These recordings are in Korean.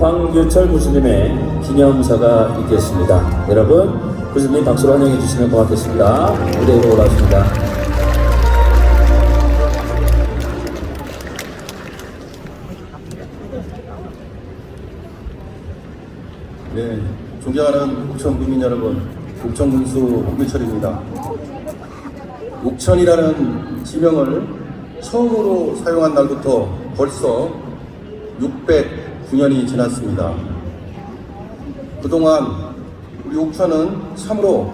황규철 구수님의 기념사가 있겠습니다. 여러분, 구수님 박수로 환영해 주시면 고맙겠습니다. 무대 위로 올라왔습니다. 네, 존경하는 옥천 국민 여러분, 옥천 군수 홍규철입니다. 옥천이라는 지명을 처음으로 사용한 날부터 벌써 609년이 지났습니다. 그동안 우리 옥천은 참으로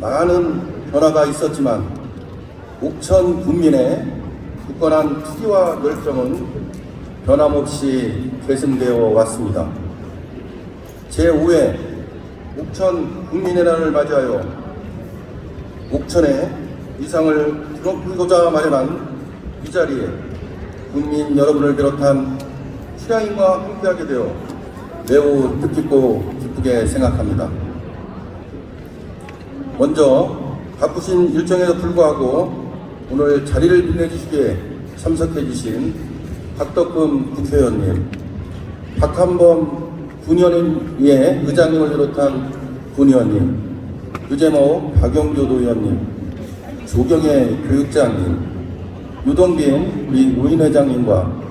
많은 변화가 있었지만 옥천 군민의 굳건한 투기와 열정은 변함없이 계승되어 왔습니다. 제5회 옥천 국민의 날을 맞이하여 옥천의 위상을 드높이고자 마련한 이 자리에 국민 여러분을 비롯한 수량인과 함께하게 되어 매우 뜻깊고 기쁘게 생각합니다. 먼저 바쁘신 일정에도 불구하고 오늘 자리를 빛내주시기에 참석해 주신 박덕금 국회의원님, 박한범 군의원의 의장님을 비롯한 군의원님, 유재모 박영교도 의원님, 조경혜 교육장님, 유동빈 우리 노인회장님과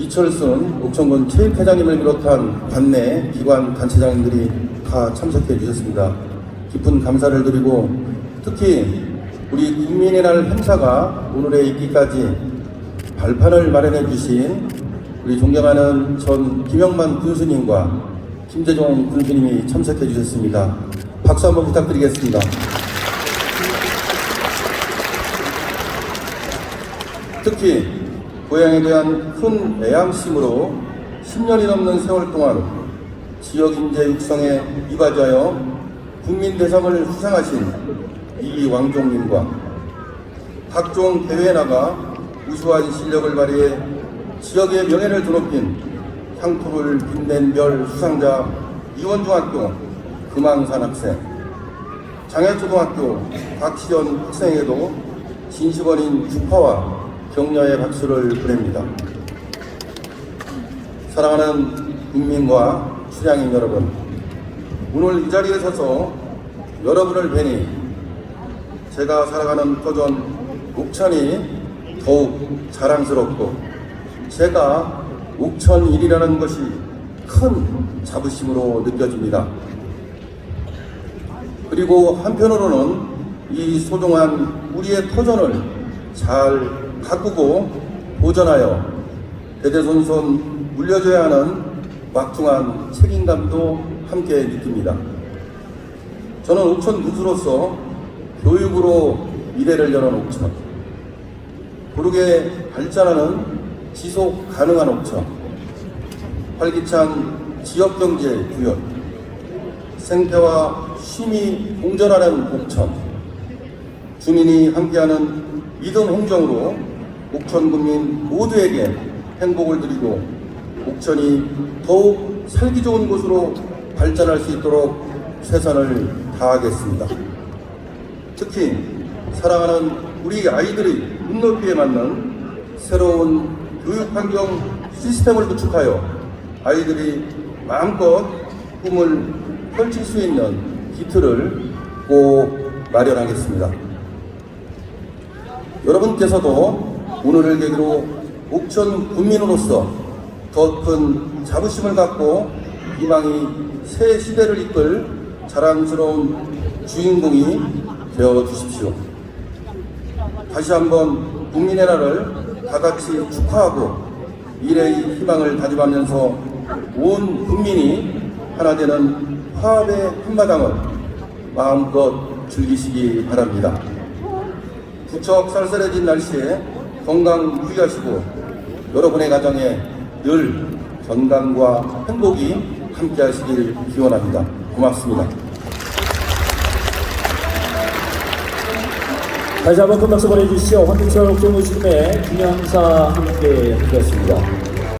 이철순 옥천군 체육회장님을 비롯한 관내 기관 단체장님들이 다 참석해 주셨습니다. 깊은 감사를 드리고 특히 우리 국민의 날 행사가 오늘에 있기까지 발판을 마련해 주신 우리 존경하는 전 김영만 군수님과 김재종 군수님이 참석해 주셨습니다. 박수 한번 부탁드리겠습니다. 특히 고향에 대한 큰 애양심으로 10년이 넘는 세월 동안 지역 인재 육성에 이바지하여 국민 대상을 수상하신 이 왕종님과 각종 대회에 나가 우수한 실력을 발휘해 지역의 명예를 드높인 향토를 빛낸 별 수상자 이원중학교 금왕산 학생 장애초등학교 박시연 학생에게도 진심어린 축하와 격려의 박수를 보냅니다. 사랑하는 국민과 수량인 여러분, 오늘 이 자리에 서서 여러분을 뵈니 제가 살아가는 터전 옥천이 더욱 자랑스럽고 제가 옥천일이라는 것이 큰 자부심으로 느껴집니다. 그리고 한편으로는 이 소중한 우리의 터전을 잘 가꾸고 보존하여 대대손손 물려줘야 하는 막중한 책임감도 함께 느낍니다. 저는 옥천 군수로서 교육으로 미래를 여는 옥천, 고르게 발전하는 지속 가능한 옥천, 활기찬 지역경제 구현, 생태와 쉼이 공존하는 옥천, 주민이 함께하는 믿음 행정으로 옥천 국민 모두에게 행복을 드리고 옥천이 더욱 살기 좋은 곳으로 발전할 수 있도록 최선을 다하겠습니다. 특히 사랑하는 우리 아이들의 눈높이에 맞는 새로운 교육 환경 시스템을 구축하여 아이들이 마음껏 꿈을 펼칠 수 있는 기틀을 꼭 마련하겠습니다. 여러분께서도 오늘을 계기로 옥천 국민으로서 더 큰 자부심을 갖고 희망이 새 시대를 이끌 자랑스러운 주인공이 되어 주십시오. 다시 한번 국민의 날을 다 같이 축하하고 미래의 희망을 다짐하면서 온 국민이 하나 되는 화합의 한마당을 마음껏 즐기시기 바랍니다. 부쩍 쌀쌀해진 날씨에 건강 유의하시고 여러분의 가정에 늘 건강과 행복이 함께 하시길 기원합니다. 고맙습니다. 다시 한번 큰 박수 보내주시오. 황규철 옥정우님의 기념사 함께 하겠습니다.